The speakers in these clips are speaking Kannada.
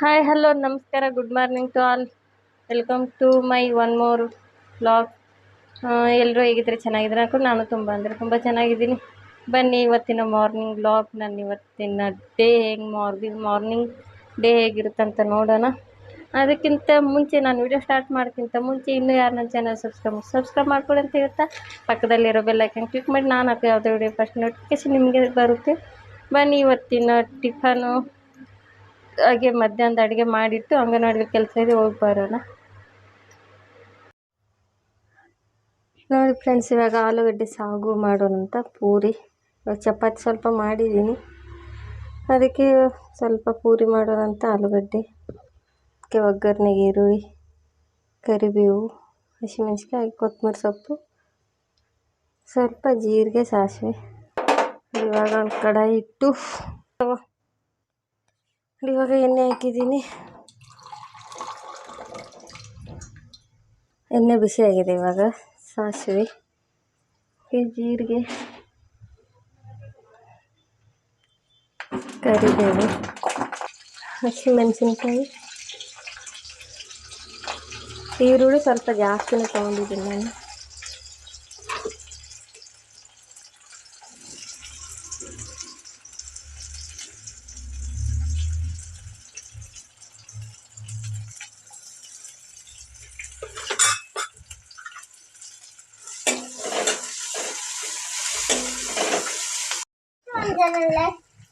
ಹಾಯ್ ಹಲೋ ನಮಸ್ಕಾರ good morning to all welcome to my one more blog ಎಲ್ಲರೂ ಹೇಗಿದ್ರೆ ಚೆನ್ನಾಗಿದ್ರೆ ಅನ್ಕೊಂಡು ನಾನು ತುಂಬ ಅಂದರೆ ತುಂಬ ಚೆನ್ನಾಗಿದ್ದೀನಿ. ಬನ್ನಿ ಇವತ್ತಿನ ಮಾರ್ನಿಂಗ್ ಬ್ಲಾಗ್ ನಾನು ಇವತ್ತಿನ ಡೇ ಹೆಂಗೆ ಮಾರ್ನಿಂಗ್ ಮಾರ್ನಿಂಗ್ ಡೇ ಹೇಗಿರುತ್ತಂತ ನೋಡೋಣ. ಅದಕ್ಕಿಂತ ಮುಂಚೆ ನಾನು ವಿಡಿಯೋ ಸ್ಟಾರ್ಟ್ ಮಾಡೋಕ್ಕಿಂತ ಮುಂಚೆ ಇನ್ನೂ ಯಾರು ನನ್ನ ಚಾನಲ್ ಸಬ್ಸ್ಕ್ರೈಬ್ ಸಬ್ಸ್ಕ್ರೈಬ್ ಮಾಡ್ಕೊಳ್ಳಿ ಅಂತ ಹೇಳ್ತಾ, ಪಕ್ಕದಲ್ಲಿರೋ ಬೆಲ್ಲೈಕನ್ ಕ್ಲಿಕ್ ಮಾಡಿ ನಾನು ಹಾಕೋ ಯಾವುದೇ ವಿಡಿಯೋ ಫಸ್ಟ್ ನೋಟಿಫಿಕೇಶನ್ ನಿಮಗೆ ಬರುತ್ತೆ. ಬನ್ನಿ ಇವತ್ತಿನ ಟಿಫನು ಹಾಗೆ ಮಧ್ಯಾಹ್ನದ ಅಡುಗೆ ಮಾಡಿಟ್ಟು ಅಂಗನವಾಡಿ ಕೆಲಸ ಇದೆ, ಹೋಗಿ ಬರೋಣ. ನೋಡಿ ಫ್ರೆಂಡ್ಸ್ ಇವಾಗ ಆಲೂಗಡ್ಡೆ ಸಾಗು ಮಾಡೋಣಂತ ಪೂರಿ. ಚಪಾತಿ ಸ್ವಲ್ಪ ಮಾಡಿದ್ದೀನಿ. ಅದಕ್ಕೆ ಸ್ವಲ್ಪ ಪೂರಿ ಮಾಡೋಣಂತ ಆಲೂಗಡ್ಡೆ. ಅದಕ್ಕೆ ಒಗ್ಗರಣೆಗೆ ಈರುಳ್ಳಿ, ಕರಿಬೇವು ಹಸಿಮೆಣ್ಸಿಕಾಯಿ ಕೊತ್ತಂಬರಿ ಸೊಪ್ಪು. ಸ್ವಲ್ಪ ಜೀರಿಗೆ ಸಾಸಿವೆ. ಇವಾಗ ಒಂದು ಕಡಾಯಿ ಇಟ್ಟು ಇವಾಗ ಎಣ್ಣೆ ಹಾಕಿದ್ದೀನಿ. ಎಣ್ಣೆ ಬಿಸಿಯಾಗಿದೆ ಇವಾಗ, ಸಾಸಿವೆ ಜೀರಿಗೆ, ಕರಿಬೇವು ಹಸಿಮೆಣಸಿನ್ಕಾಯಿ ಈರುಳ್ಳಿ ಸ್ವಲ್ಪ ಜಾಸ್ತಿನೇ ತೊಗೊಂಡಿದ್ದೀನಿ ನಾನು.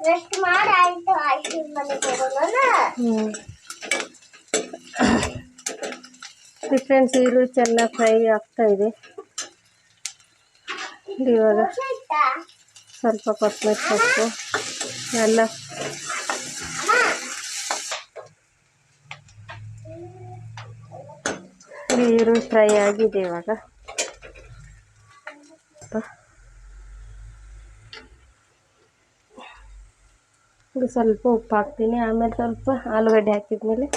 ರೆಸ್ಟ್ ಮಾಡಿ ಆಯ್ತು. ಆಯ್ತು ಮನೆಗೆ ಹೋಗೋಣ ಫ್ರೆಂಡ್ಸ್ ಈರುಳ್ಳಿ ಚೆನ್ನಾಗಿ ಫ್ರೈ ಆಗ್ತಾ ಇದೆ. ಇವಾಗ ಸ್ವಲ್ಪ ಕೊತ್ತಂಬರಿ ಸೊಪ್ಪು ಎಲ್ಲ. ಈರುಳ್ಳಿ ಫ್ರೈ ಆಗಿದೆ ಇವಾಗ. ಇದು ಸ್ವಲ್ಪ ಉಪ್ಪು ಹಾಕ್ತೀನಿ ಆಮೇಲೆ ಸ್ವಲ್ಪ ಆಲೂಗಡ್ಡೆ ಹಾಕಿದ್ಮೇಲೆ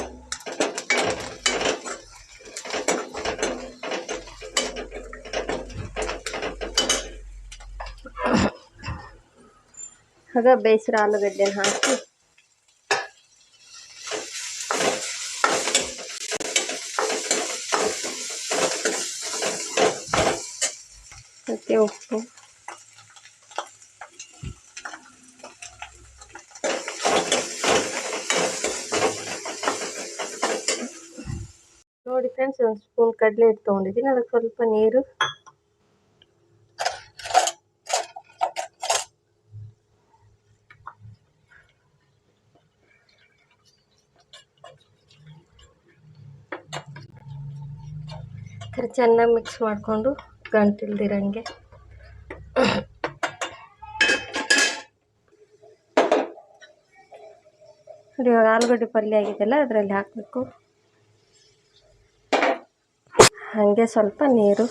ಆಗ ಬೇಯಿಸಿರೋ ಆಲೂಗಡ್ಡೆನ ಹಾಕಿ ಮತ್ತು ಉಪ್ಪು ಫ್ರೆಂಡ್ಸ್ ಒಂದು ಸ್ಪೂನ್ ಕಡಲೆ ಹಿಟ್ಟು ತೊಗೊಂಡಿದ್ದೀನಿ. ಅದಕ್ಕೆ ಸ್ವಲ್ಪ ನೀರು. ಚೆನ್ನಾಗಿ ಮಿಕ್ಸ್ ಮಾಡಿಕೊಂಡು ಗಂಟಿಲ್ದಿರಂಗೆ. ನೋಡಿ ಇವಾಗ ಆಲೂಗಡ್ಡೆ ಪಲ್ಯ ಆಗಿದೆಯಲ್ಲ, ಅದರಲ್ಲಿ ಹಾಕಬೇಕು. ಹಾಗೆ ಸ್ವಲ್ಪ ನೀರು.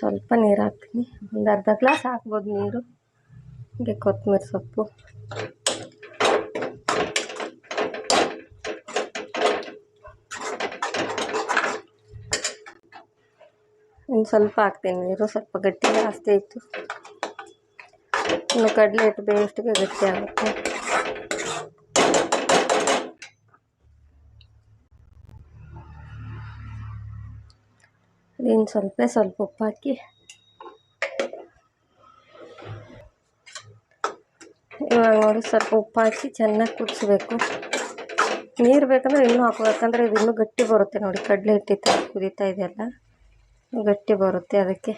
ಸ್ವಲ್ಪ ನೀರು ಹಾಕ್ತೀನಿ. ಒಂದು ಅರ್ಧ ಗ್ಲಾಸ್ ಹಾಕ್ಬೋದು ನೀರು. ಹೀಗೆ ಕೊತ್ತಂಬರಿ ಸೊಪ್ಪು. ಇನ್ನು ಸ್ವಲ್ಪ ಹಾಕ್ತೀನಿ. ನೀರು ಸ್ವಲ್ಪ ಗಟ್ಟಿ ಜಾಸ್ತಿ ಇತ್ತು ಇನ್ನು ಕಡಲೆ ಹಿಟ್ಟು ಬೇಯಷ್ಟಿಗೆ ಗಟ್ಟಿ ಆಗುತ್ತೆ. ಇನ್ನು ಸ್ವಲ್ಪ ಸ್ವಲ್ಪ ಉಪ್ಪು ಹಾಕಿ. ಇವಾಗ ನೋಡಿ ಸ್ವಲ್ಪ ಉಪ್ಪು ಹಾಕಿ ಚೆನ್ನಾಗಿ ಕುದಿಸ್ಬೇಕು. ನೀರು ಬೇಕಂದ್ರೆ ಇನ್ನೂ ಹಾಕ್ಬೇಕು ಯಾಕಂದರೆ ಇದು ಇನ್ನೂ ಗಟ್ಟಿ ಬರುತ್ತೆ ನೋಡಿ. ಕಡಲೆ ಹಿಟ್ಟಿತ್ತು ಕುದೀತಾ ಇದೆಯಲ್ಲ, ಗಟ್ಟಿ ಬರುತ್ತೆ ಅದಕ್ಕೆ.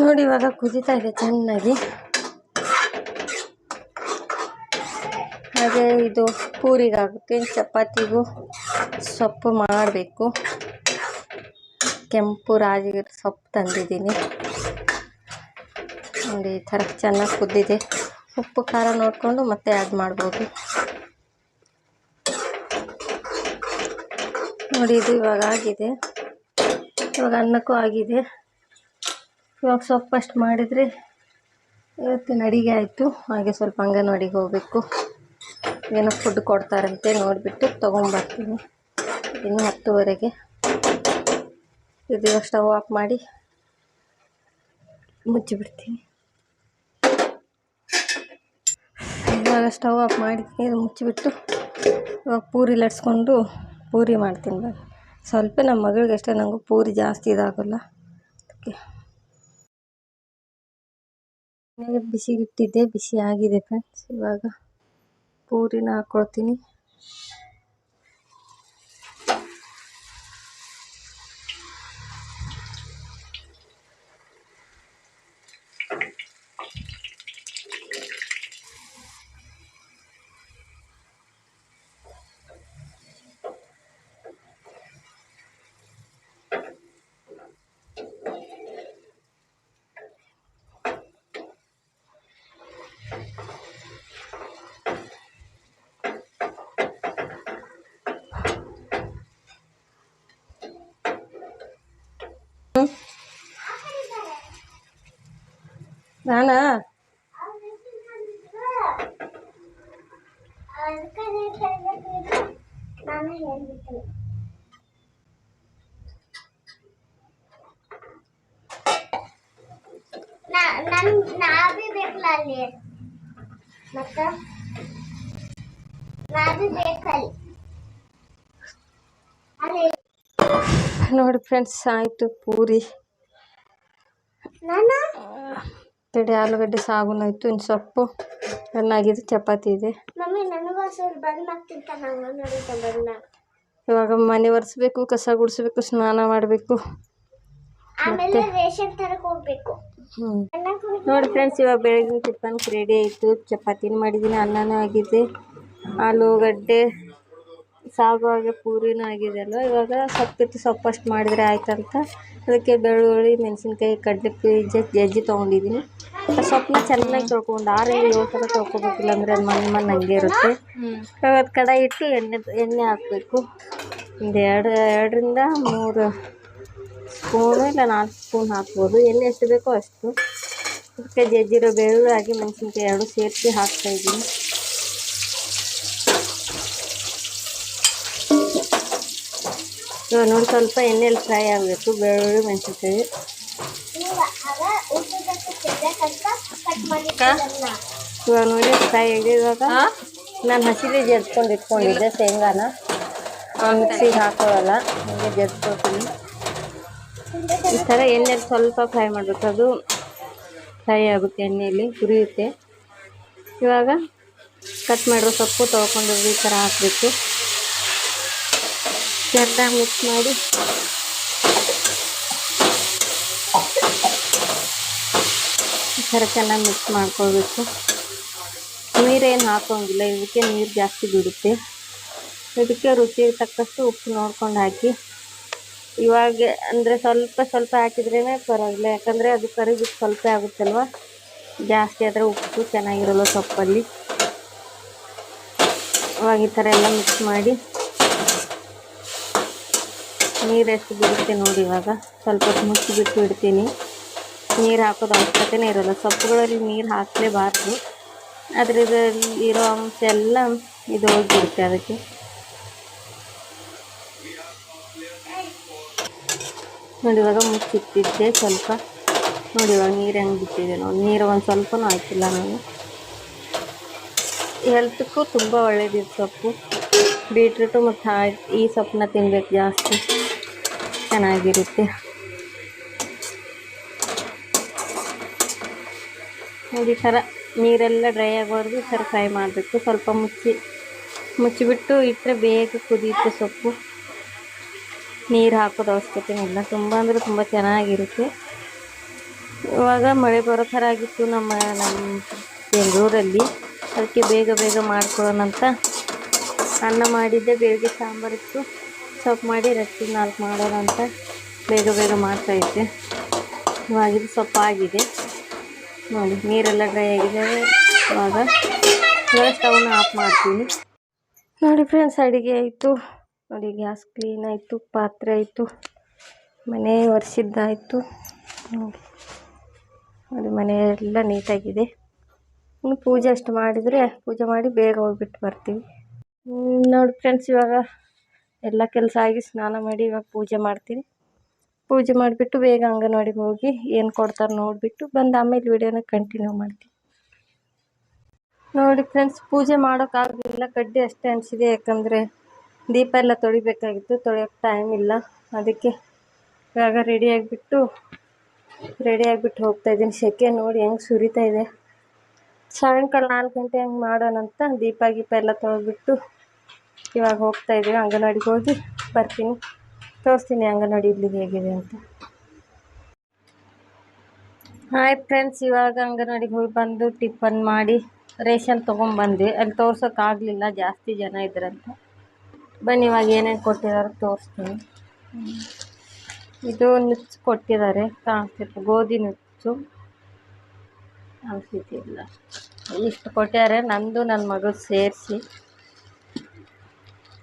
ನೋಡಿ, ಇವಾಗ ಕುದಿತಾ ಇದೆ ಚೆನ್ನಾಗಿ. ಹಾಗೆ ಇದು ಪೂರಿಗಾಗುತ್ತೆ ಚಪಾತಿಗೂ ಸೊಪ್ಪು ಮಾಡಬೇಕು. ಕೆಂಪು ರಾಜಗಿರಿ ಸೊಪ್ಪು ತಂದಿದ್ದೀನಿ. ನೋಡಿ, ಈ ಥರ ಚೆನ್ನಾಗಿ ಕುದ್ದಿದೆ. ಉಪ್ಪು, ಖಾರ ನೋಡಿಕೊಂಡು ಮತ್ತೆ ಆ್ಯಡ್ ಮಾಡ್ಬೋದು. ನೋಡಿ, ಇದು ಇವಾಗ ಆಗಿದೆ. ಇವಾಗ ಅನ್ನಕ್ಕೂ ಆಗಿದೆ. ಇವಾಗ ಸೊಪ್ಪು ಫಸ್ಟ್ ಮಾಡಿದರೆ ಇವತ್ತಿನ ಅಡಿಗೆ ಆಯಿತು. ಹಾಗೆ ಸ್ವಲ್ಪ ಅಂಗನವಾಡಿಗೆ ಹೋಗಬೇಕು. ಏನೋ ಫುಡ್ ಕೊಡ್ತಾರಂತೆ ನೋಡಿಬಿಟ್ಟು ತೊಗೊಂಬರ್ತೀನಿ. ಇನ್ನು ಹತ್ತುವರೆಗೆ. ಇದು ಸ್ಟವ್ ಆಫ್ ಮಾಡಿ ಮುಚ್ಚಿಬಿಡ್ತೀನಿ. ಇವಾಗ ಸ್ಟವ್ ಆಫ್ ಇದು ಮುಚ್ಚಿಬಿಟ್ಟು ಇವಾಗ ಪೂರಿ ಲಟ್ಸ್ಕೊಂಡು ಪೂರಿ ಮಾಡ್ತೀನಿ. ಸ್ವಲ್ಪ ನಮ್ಮ ಮಗಳಿಗೆ ಅಷ್ಟೇ ನನಗೂ ಪೂರಿ ಜಾಸ್ತಿ ಇದಾಗಲ್ಲ. ಅದಕ್ಕೆ ಮನೆಗೆ ಬಿಸಿಗಿಟ್ಟಿದ್ದೆ ಬಿಸಿ ಆಗಿದೆ ಫ್ರೆಂಡ್ಸ್ ಇವಾಗ ಪೂರಿನ ಹಾಕ್ಕೊಳ್ತೀನಿ ನಾನಾ ಅದಕ್ಕೆ ನೀನ್ ಹೇಳ್ಬೇಕು ನಾನು ಹೇಳ್ಬಿಟ್ಟೆ ನಾ- ನನ್ ನಾಭಿ ಬೇಕಲ್ಲ ಅಲ್ಲಿ ಮತ್ತ ನಾಭಿ ಬೇಕಲ್ಲಿ ಅಲ್ಲಿ ನೋಡಿ ಫ್ರೆಂಡ್ಸ್ ಆಯಿತು ಪೂರಿ ನಾನು ತಡೆ ಆಲೂಗಡ್ಡೆ ಸಾಗುನು ಆಯಿತು ಇನ್ನು ಸೊಪ್ಪು ಚೆನ್ನಾಗಿದೆ ಚಪಾತಿ ಇದೆ. ಇವಾಗ ಮನೆ ಒರೆಸ್ಬೇಕು ಕಸ ಗುಡಿಸ್ಬೇಕು ಸ್ನಾನ ಮಾಡಬೇಕು. ಆಮೇಲೆ ರೇಷನ್ ಹೋಗ್ಬೇಕು. ನೋಡಿ ಫ್ರೆಂಡ್ಸ್ ಇವಾಗ ಬೆಳಗ್ಗೆ ಟಿಫನ್ಗೆ ರೆಡಿ ಆಯಿತು. ಚಪಾತಿನೂ ಮಾಡಿದ್ದೀನಿ ಅನ್ನನೂ ಆಗಿದೆ. ಆಲೂಗಡ್ಡೆ ಸಾಗು ಹಾಗೆ ಪೂರಿನೂ ಆಗಿದೆ ಅಲ್ವ? ಇವಾಗ ಸೊಪ್ಪಿತ್ತು ಸೊಪ್ಪಷ್ಟು ಮಾಡಿದರೆ ಆಯ್ತಂತ. ಅದಕ್ಕೆ ಬೆಳ್ಳುಳ್ಳಿ, ಮೆಣಸಿನ್ಕಾಯಿ ಕಡಲೆ ಜಜ್ಜಿ ಜಜ್ಜಿ ತೊಗೊಂಡಿದ್ದೀನಿ. ಸೊಪ್ಪನ್ನ ಚೆನ್ನಾಗಿ ತೊಳ್ಕೊಂಡು ಆರರಿಂದ ಏಳು ಸಲ ತೊಳ್ಕೊಬೇಕಿಲ್ಲ ಅಂದರೆ ಅದು ಮಣ್ಣು ಮಣ್ಣು ಹಂಗೆ ಇರುತ್ತೆ. ಅದು ಕಡಾಯಿ ಇಟ್ಟು ಎಣ್ಣೆ ಎಣ್ಣೆ ಹಾಕಬೇಕು. ಒಂದು ಎರಡು, ಎರಡರಿಂದ ಮೂರು ಸ್ಪೂನು ಇಲ್ಲ ನಾಲ್ಕು ಸ್ಪೂನ್ ಹಾಕ್ಬೋದು. ಎಣ್ಣೆ ಎಷ್ಟು ಬೇಕೋ ಅಷ್ಟು. ಅದಕ್ಕೆ ಜಜ್ಜಿರೋ ಬೆಳ್ಳುಳ್ಳಿ ಹಾಗೆ ಮೆಣಸಿನ್ಕಾಯಿ ಎರಡು ಸೇರಿಸಿ ಹಾಕ್ತಾಯಿದ್ದೀನಿ ಇವಾಗ ನೋಡಿ ಸ್ವಲ್ಪ ಎಣ್ಣೆಯಲ್ಲಿ ಫ್ರೈ ಆಗಬೇಕು ಬೆಳ್ಳುಳ್ಳಿ ಮೆಣಸಿನ್ಕಾಯಿ. ಇವಾಗ ನೋಡಿ ಫ್ರೈ ಆಗಿದೆ ಇವಾಗ. ನಾನು ಹಸಿದೇ ಜಜ್ಕೊಂಡು ಇಟ್ಕೊಂಡಿದ್ದೆ ಶೇಂಗಾನ. ಮಿಕ್ಸಿಗೆ ಹಾಕೊಳ್ಳಲ್ಲ ಹಂಗೆ ಈ ಥರ ಎಣ್ಣೆಲಿ ಸ್ವಲ್ಪ ಫ್ರೈ ಮಾಡಬೇಕು. ಅದು ಫ್ರೈ ಆಗುತ್ತೆ ಎಣ್ಣೆಯಲ್ಲಿ ಹುರಿಯುತ್ತೆ ಇವಾಗ ಕಟ್ ಮಾಡಿರೋ ಸೊಪ್ಪು ತೊಳ್ಕೊಂಡಿರೋದು ಈ ಥರ ಹಾಕಬೇಕು. ಚೆನ್ನಾಗಿ ಮಿಕ್ಸ್ ಮಾಡಿ. ಈ ಥರ ಚೆನ್ನಾಗಿ ಮಿಕ್ಸ್ ಮಾಡ್ಕೋಬೇಕು ನೀರೇನು ಹಾಕೋಂಗಿಲ್ಲ, ಇದಕ್ಕೆ ನೀರು ಜಾಸ್ತಿ ಬಿಡುತ್ತೆ. ಇದಕ್ಕೆ ರುಚಿಗೆ ತಕ್ಕಷ್ಟು ಉಪ್ಪು ನೋಡ್ಕೊಂಡು ಹಾಕಿ. ಇವಾಗ ಅಂದರೆ ಸ್ವಲ್ಪ ಸ್ವಲ್ಪ ಹಾಕಿದ್ರೇ ಪರವಾಗಿಲ್ಲ, ಯಾಕಂದರೆ ಅದು ಕರಿಬಿಟ್ಟು ಸ್ವಲ್ಪ ಆಗುತ್ತಲ್ವ? ಜಾಸ್ತಿ ಆದರೆ ಉಪ್ಪು ಚೆನ್ನಾಗಿರಲ್ಲ ಸೊಪ್ಪಲ್ಲಿ. ಇವಾಗ ಈ ಥರ ಎಲ್ಲ ಮಿಕ್ಸ್ ಮಾಡಿ. ನೀರು ಎಷ್ಟು ಬಿಡುತ್ತೆ ನೋಡಿ ಇವಾಗ. ಸ್ವಲ್ಪ ಮುಚ್ಚಿಬಿಟ್ಟು ಇಡ್ತೀನಿ. ನೀರು ಹಾಕೋದು ಅವಶ್ಯಕತೆನೇ ಇರೋಲ್ಲ. ಸೊಪ್ಪುಗಳಲ್ಲಿ ನೀರು ಹಾಕಲೇಬಾರ್ದು. ಅದರಲ್ಲಿ ಇರೋ ಅಂಶ ಎಲ್ಲ ಇದು ಹೋಗಿಬಿಡುತ್ತೆ ಅದಕ್ಕೆ. ನೋಡಿ ಇವಾಗ ಮುಚ್ಚಿಟ್ಟಿದ್ದೆ ಸ್ವಲ್ಪ. ನೋಡಿ ಇವಾಗ ನೀರು ಹೆಂಗೆ ಬಿಟ್ಟಿದೆ ನೋಡಿ. ನೀರು ಒಂದು ಸ್ವಲ್ಪನೂ ಹಾಕಿಲ್ಲ ನಾನು. ಹೆಲ್ತ್ಗೂ ತುಂಬ ಒಳ್ಳೇದಿದೆ ಸೊಪ್ಪು. ಬೀಟ್ರೂಟು ಮತ್ತು ಈ ಸೊಪ್ಪನ್ನ ತಿನ್ಬೇಕು ಜಾಸ್ತಿ. ಚೆನ್ನಾಗಿರುತ್ತೆ. ಈ ಥರ ನೀರೆಲ್ಲ ಡ್ರೈ ಆಗೋವರೆಗೂ ಈ ಫ್ರೈ ಮಾಡಬೇಕು. ಸ್ವಲ್ಪ ಮುಚ್ಚಿ, ಮುಚ್ಚಿಬಿಟ್ಟು ಇಟ್ಟರೆ ಬೇಗ ಕುದಿಯುತ್ತೆ ಸೊಪ್ಪು. ನೀರು ಹಾಕೋದು ಅವಶ್ಯಕತೆ ಇಲ್ಲ. ತುಂಬ ಅಂದರೆ ತುಂಬ ಚೆನ್ನಾಗಿರುತ್ತೆ. ಇವಾಗ ಮಳೆ ಬರೋ ಥರ ಆಗಿತ್ತು ನಮ್ಮ ನಮ್ಮ ಬೆಂಗಳೂರಲ್ಲಿ. ಅದಕ್ಕೆ ಬೇಗ ಬೇಗ ಮಾಡ್ಕೊಳ್ಳೋಣ ಅಂತ ಅನ್ನ ಮಾಡಿದ್ದೆ ಬೆಳಗ್ಗೆ ಸಾಂಬಾರಿತ್ತು ಸೊಪ್ಪು ಮಾಡಿ ರೊಟ್ಟಿ ನಾಲ್ಕು ಮಾಡೋಣ ಅಂತ ಬೇಗ ಬೇಗ ಮಾಡ್ತಾಯಿದ್ದೆ ಇವಾಗ ಇದು ಸೊಪ್ಪು ಆಗಿದೆ. ನೋಡಿ, ನೀರೆಲ್ಲ ಡ್ರೈ ಆಗಿದೆ. ಇವಾಗ ಇವಾಗ ಸ್ಟವ್ನ ಆಫ್ ಮಾಡ್ತೀನಿ. ನೋಡಿ ಫ್ರೆಂಡ್ಸ್ ಅಡುಗೆ ಆಯಿತು. ನೋಡಿ, ಗ್ಯಾಸ್ ಕ್ಲೀನ್ ಆಯಿತು, ಪಾತ್ರೆ ಆಯಿತು, ಮನೆ ಒರೆಸಿದ್ದಾಯಿತು ನೋಡಿ ನೋಡಿ, ಮನೆಯೆಲ್ಲ ನೀಟಾಗಿದೆ. ಇನ್ನು ಪೂಜೆ ಅಷ್ಟು ಮಾಡಿದರೆ, ಪೂಜೆ ಮಾಡಿ ಬೇಗ ಹೋಗ್ಬಿಟ್ಟು ಬರ್ತೀವಿ. ನೋಡಿ ಫ್ರೆಂಡ್ಸ್ ಇವಾಗ ಎಲ್ಲ ಕೆಲಸ ಆಗಿ ಸ್ನಾನ ಮಾಡಿ ಇವಾಗ ಪೂಜೆ ಮಾಡ್ತೀನಿ. ಪೂಜೆ ಮಾಡಿಬಿಟ್ಟು ಬೇಗ ಅಂಗನವಾಡಿಗೆ ಹೋಗಿ ಏನು ಕೊಡ್ತಾರೆ ನೋಡಿಬಿಟ್ಟು ಬಂದು ಆಮೇಲೆ ವಿಡಿಯೋನ ಕಂಟಿನ್ಯೂ ಮಾಡ್ತೀನಿ. ನೋಡಿ ಫ್ರೆಂಡ್ಸ್ ಪೂಜೆ ಮಾಡೋಕ್ಕಾಗಲಿಲ್ಲ ಕಡ್ಡಿ ಅಷ್ಟೇ ಅನಿಸಿದೆ. ಯಾಕಂದರೆ ದೀಪ ಎಲ್ಲ ತೊಳಿಬೇಕಾಗಿತ್ತು ತೊಳೆಯೋಕ್ಕೆ ಟೈಮ್ ಇಲ್ಲ. ಅದಕ್ಕೆ ಇವಾಗ ರೆಡಿ ಆಗಿಬಿಟ್ಟು ರೆಡಿ ಆಗಿಬಿಟ್ಟು ಹೋಗ್ತಾ ಇದ್ದೀನಿ. ಸೆಕೆ ನೋಡಿ ಹೆಂಗೆ ಸುರಿತಾ ಇದೆ. ಸಾಯಂಕಾಲ ನಾಲ್ಕು ಗಂಟೆ ಹಂಗೆ ಮಾಡೋಣಂತ ದೀಪ, ಗೀಪ ಎಲ್ಲ ತೊಳೆದ್ಬಿಟ್ಟು ಇವಾಗ ಹೋಗ್ತಾ ಇದ್ದೀವಿ, ಅಂಗನವಾಡಿಗೆ ಹೋಗಿ ಬರ್ತೀನಿ. ತೋರಿಸ್ತೀನಿ ಅಂಗನವಾಡಿ ಇಲ್ಲಿ ಹೇಗಿದೆ ಅಂತ. ಹಾಯ್ ಫ್ರೆಂಡ್ಸ್ ಇವಾಗ ಅಂಗನವಾಡಿಗೆ ಹೋಗಿ ಬಂದು ಟಿಫನ್ ಮಾಡಿ ರೇಷನ್ ತೊಗೊಂಬಂದ್ವಿ ಅಲ್ಲಿ ತೋರ್ಸೋಕ್ಕಾಗಲಿಲ್ಲ ಜಾಸ್ತಿ ಜನ ಇದ್ರಂತ. ಬನ್ನಿ, ಇವಾಗ ಏನೇನು ಕೊಟ್ಟಿದ್ದಾರೆ ತೋರಿಸ್ತೀನಿ. ಇದು ನುಚ್ಚು ಕೊಟ್ಟಿದ್ದಾರೆ ಕಾಣಿಸ್ತಿತ್ತು ಗೋಧಿ ನುಚ್ಚು. ಕಾಣಿಸ್ತಿಲ್ಲ ಇಷ್ಟು ಕೊಟ್ಟಿದ್ದಾರೆ, ನಂದು ನನ್ನ ಮಗಳು ಸೇರಿಸಿ.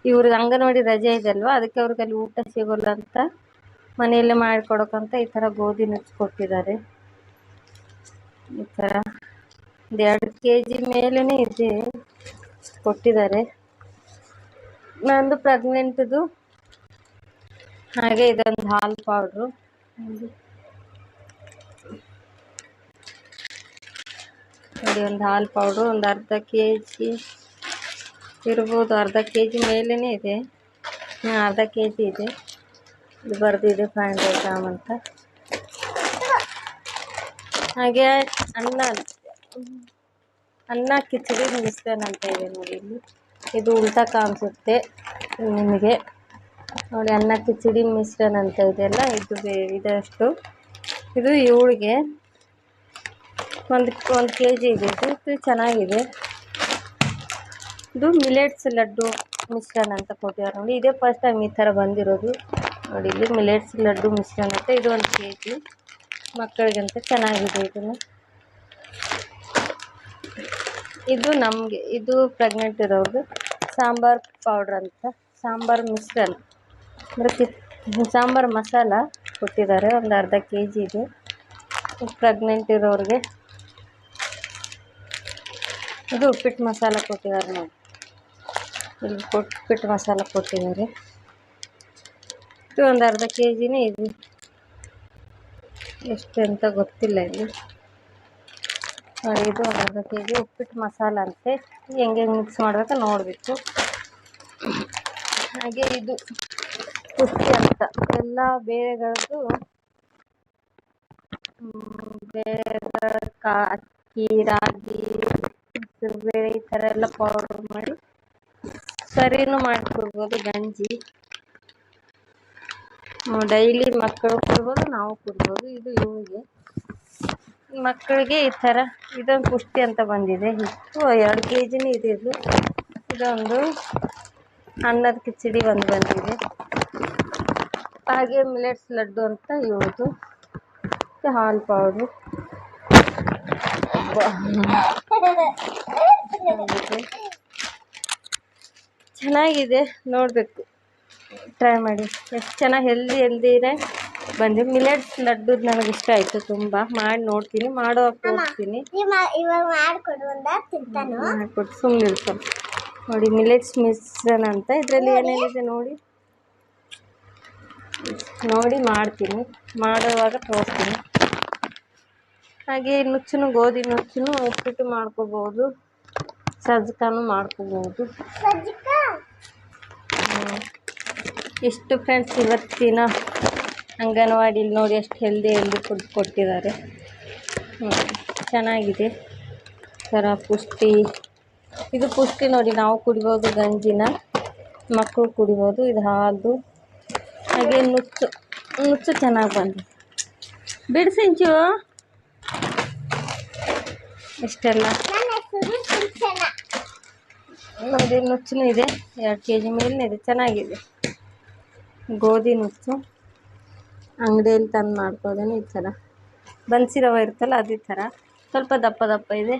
ಇವ್ರಿಗೆ ಅಂಗನವಾಡಿ ರಜೆ ಇದೆ ಅಲ್ವಾ ಅದಕ್ಕೆ ಅವ್ರಿಗೆ ಅಲ್ಲಿ ಊಟ ಸಿಗೋಲ್ಲ ಅಂತ ಮನೆಯಲ್ಲೇ ಮಾಡಿಕೊಡೋಕ್ಕಂತ ಈ ಥರ ಗೋಧಿ ಕೊಟ್ಟಿದ್ದಾರೆ ಈ ಥರ ಒಂದು ಎರಡು ಕೆ ಜಿ ಮೇಲೇ ಇದೆ ಕೊಟ್ಟಿದ್ದಾರೆ. ನಂದು ಪ್ರೆಗ್ನೆಂಟ್ದು. ಹಾಗೆ ಇದೊಂದು ಹಾಲು ಪೌಡ್ರು. ನೋಡಿ, ಒಂದು ಹಾಲು ಪೌಡ್ರು, ಒಂದು ಅರ್ಧ ಕೆ ಜಿ ಇರ್ಬೋದು. ಅರ್ಧ ಕೆ ಜಿ ಮೇಲೇ ಇದೆ. ಹಾಂ, ಅರ್ಧ ಕೆ ಜಿ ಇದೆ. ಇದು ಬರೆದಿದೆ ಫೈವ್ ಹಂಡ್ರೆಡ್ ಅಂತ. ಹಾಗೆ ಅನ್ನ ಅನ್ನ ಕಿಚಡಿ ಮಿಶ್ರಣ ಅಂತ ಇದೆ ನೋಡಿ ಇಲ್ಲಿ. ಇದು ಉಲ್ಟಾ ಕಾಣಿಸುತ್ತೆ ನಿಮಗೆ. ನೋಡಿ, ಅನ್ನ ಕಿಚಡಿ ಮಿಶ್ರಣ ಅಂತ ಇದೆಲ್ಲ ಇದು ಬೇ, ಇದಷ್ಟು. ಇದು ಇವಳಿಗೆ. ಒಂದು ಒಂದು ಕೆ ಜಿ ಇದು. ಇದು ಚೆನ್ನಾಗಿದೆ. ಇದು ಮಿಲೆಟ್ಸ್ ಲಡ್ಡು ಮಿಶ್ರಣ ಅಂತ ಕೊಟ್ಟಿದ್ದಾರೆ ನೋಡಿ. ಇದೇ ಫಸ್ಟ್ ಟೈಮ್ ಈ ಥರ ಬಂದಿರೋದು. ನೋಡಿ, ಇಲ್ಲಿ ಮಿಲೆಟ್ಸ್ ಲಡ್ಡು ಮಿಶ್ರಣ ಅಂತ ಇದು ಒಂದು ಕೆ ಜಿ ಮಕ್ಕಳಿಗಂತ ಚೆನ್ನಾಗಿದೆ ಇದನ್ನು. ಇದು ನಮಗೆ, ಇದು ಪ್ರೆಗ್ನೆಂಟ್ ಇರೋದು ಸಾಂಬಾರ್ ಪೌಡ್ರ್ ಅಂತ, ಸಾಂಬಾರ್ ಮಿಶ್ರಣ. ಅಂದರೆ ಕಿ ಸಾಂಬಾರ್ ಮಸಾಲ ಕೊಟ್ಟಿದ್ದಾರೆ. ಒಂದು ಅರ್ಧ ಕೆ ಜಿ ಇದೆ. ಪ್ರೆಗ್ನೆಂಟ್ ಇರೋರಿಗೆ. ಇದು ಉಪ್ಪಿಟ್ಟು ಮಸಾಲ ಕೊಟ್ಟಿದ್ದಾರೆ ನೋಡಿ. ಇಲ್ಲಿ ಕೊಟ್ಟು ಉಪ್ಪಿಟ್ಟು ಮಸಾಲ ಕೊಟ್ಟಿದ್ದಾರೆ. ಇದು ಒಂದು ಅರ್ಧ ಕೆ ಜಿನೇ ಇದೆ. ಎಷ್ಟು ಅಂತ ಗೊತ್ತಿಲ್ಲ ಇಲ್ಲಿ ಇದು ಒಂದು ಅರ್ಧ ಕೆ ಜಿ ಉಪ್ಪಿಟ್ಟು ಮಸಾಲ ಅಂತೆ. ಹೆಂಗೆ ಮಿಕ್ಸ್ ಮಾಡಬೇಕು ನೋಡಬೇಕು. ಹಾಗೆ ಇದು ಕುಸ್ತಿ ಅಂತ. ಎಲ್ಲ ಬೇಳೆಗಳದ್ದು ಬೇರೆ ಅಕ್ಕಿ, ರಾಗಿ ಬೇಳೆ ಈ ಥರ ಎಲ್ಲ ಪೌಡರ್ ಮಾಡಿ ಸರಿನೂ ಮಾಡ್ಕೊಬಹುದು ಗಂಜಿ. ಡೈಲಿ ಮಕ್ಕಳು ಕೊಡ್ಬೋದು, ನಾವು ಕೊಡ್ಬೋದು, ಇದು ಇವಳಿಗೆ ಮಕ್ಕಳಿಗೆ ಈ ಥರ ಇದೊಂದು ಪುಷ್ಟಿ ಅಂತ ಬಂದಿದೆ. ಇಷ್ಟು ಎರಡು ಕೆ ಜಿನೇ ಇದೆ ಇದು. ಇದೊಂದು ಅನ್ನದ ಕಿಚಡಿ ಒಂದು ಬಂದಿದೆ. ಹಾಗೆ ಮಿಲೆಟ್ಸ್ ಲಡ್ಡು ಅಂತ ಇರೋದು ಮತ್ತು ಹಾಲು ಪೌಡ್ರು. ಚೆನ್ನಾಗಿದೆ ನೋಡಬೇಕು. ಟ್ರೈ ಮಾಡಿ. ಎಷ್ಟು ಚೆನ್ನಾಗಿ ಹೆಲ್ದಿ ಹೆಲ್ದಿನೇ ಬಂದು ಮಿಲೆಟ್ಸ್ ಲಡ್ಡು ನನಗೆ ಇಷ್ಟ ಆಯಿತು ತುಂಬ. ಮಾಡಿ ನೋಡ್ತೀನಿ. ಮಾಡೋ ತಿಂತಾನು? ಮಾಡಿಕೊಟ್ಟು ಸುಮ್ಮನೆ ನೋಡಿ ಮಿಲೆಟ್ಸ್ ಮಿಶ್ರಣ ಅಂತ. ಇದರಲ್ಲಿ ಏನೇನಿದೆ ನೋಡಿ? ನೋಡಿ ಮಾಡ್ತೀನಿ. ಮಾಡುವಾಗ ತೋರಿಸ್ತೀನಿ. ಹಾಗೆ ನುಚ್ಚು ಗೋಧಿ ನುಚ್ಚು ಉಪ್ಪಿಟ್ಟು ಮಾಡ್ಕೋಬೋದು. ಸಜ್ಕಾನು ಮಾಡ್ಕೋಬೋದು. ಇಷ್ಟು ಫ್ರೆಂಡ್ಸ್ ಇವತ್ತಿನ ಅಂಗನವಾಡಿಲಿ ನೋಡಿ ಎಷ್ಟು ಹೆಲ್ದಿ ಹೆಲ್ದಿ ಫುಡ್ ಕೊಟ್ಟಿದ್ದಾರೆ. ಚೆನ್ನಾಗಿದೆ. ಥರ ಪುಷ್ಟಿ. ಇದು ಪುಷ್ಟಿ ನೋಡಿ, ನಾವು ಕುಡಿಬೋದು ಗಂಜಿನ ಮಕ್ಕಳು ಕುಡಿಬೋದು, ಇದು ಹಾಲು. ಹಾಗೆ ನುಚ್ಚು ನುಚ್ಚು ಚೆನ್ನಾಗಿ ಬಂದಿದೆ. ಬಿಡಿಸಿಂಚು ಇಷ್ಟೆಲ್ಲ. ನೋಡಿ ನುಚ್ಚು ಇದೆ, ಎರಡು ಕೆ ಜಿ ಮೇಲೆ ಇದೆ, ಚೆನ್ನಾಗಿದೆ. ಗೋಧಿ ನುಚ್ಚು. ಅಂಗಡಿಯಲ್ಲಿ ತಂದು ಮಾಡ್ಕೋದೇನೆ ಈ ಥರ. ಬನ್ಸಿ ರವೆ ಇರುತ್ತಲ್ಲ ಅದೇ ಥರ. ಸ್ವಲ್ಪ ದಪ್ಪ ದಪ್ಪ ಇದೆ.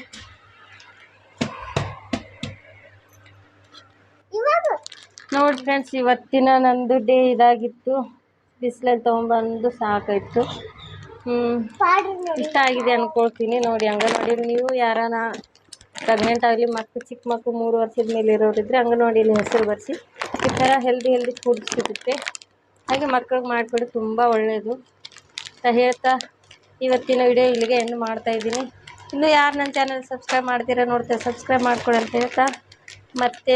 ನೋಡಿ ಫ್ರೆಂಡ್ಸ್ ಇವತ್ತಿನ ನಂದು ಡೇ ಇದಾಗಿತ್ತು. ಬಿಸಿಲಲ್ಲಿ ತೊಗೊಂಬಂದು ಸಾಕಾಯಿತು. ಇಷ್ಟ ಆಗಿದೆ ಅಂದ್ಕೊಳ್ತೀನಿ ನೋಡಿ ಅಂಗನವಾಡಿಯಲ್ಲಿ ನೀವು ಯಾರಾನ ಪ್ರೆಗ್ನೆಂಟ್ ಆಗಲಿ ಮಕ್ಕಳು ಚಿಕ್ಕ ಮಕ್ಕಳು ಮೂರು ವರ್ಷದ ಮೇಲೆ ಇರೋರಿದ್ರೆ ಅಂಗನವಾಡಿಯಲ್ಲಿ ಹೆಸರು ಬರೆಸಿ. ಈ ಥರ ಹೆಲ್ದಿ ಹೆಲ್ದಿ ಫುಡ್ ಸಿಗುತ್ತೆ. ಹಾಗೆ ಮಕ್ಕಳಿಗೆ ಮಾಡಿಕೊಡಿ ತುಂಬ ಒಳ್ಳೆಯದು ಅಂತ ಹೇಳ್ತಾ ಇವತ್ತಿನ ವಿಡಿಯೋ ಇಲ್ಲಿಗೆ ಎಂಡ್ ಮಾಡ್ತಾ ಇದ್ದೀನಿ. ಇನ್ನು ಯಾರು ನನ್ನ ಚಾನಲ್ ಸಬ್ಸ್ಕ್ರೈಬ್ ಮಾಡ್ತೀರಾ ನೋಡ್ತೀರಾ ಸಬ್ಸ್ಕ್ರೈಬ್ ಮಾಡ್ಕೊಳ್ಳಿ ಅಂತ ಹೇಳ್ತಾ. ಮತ್ತೆ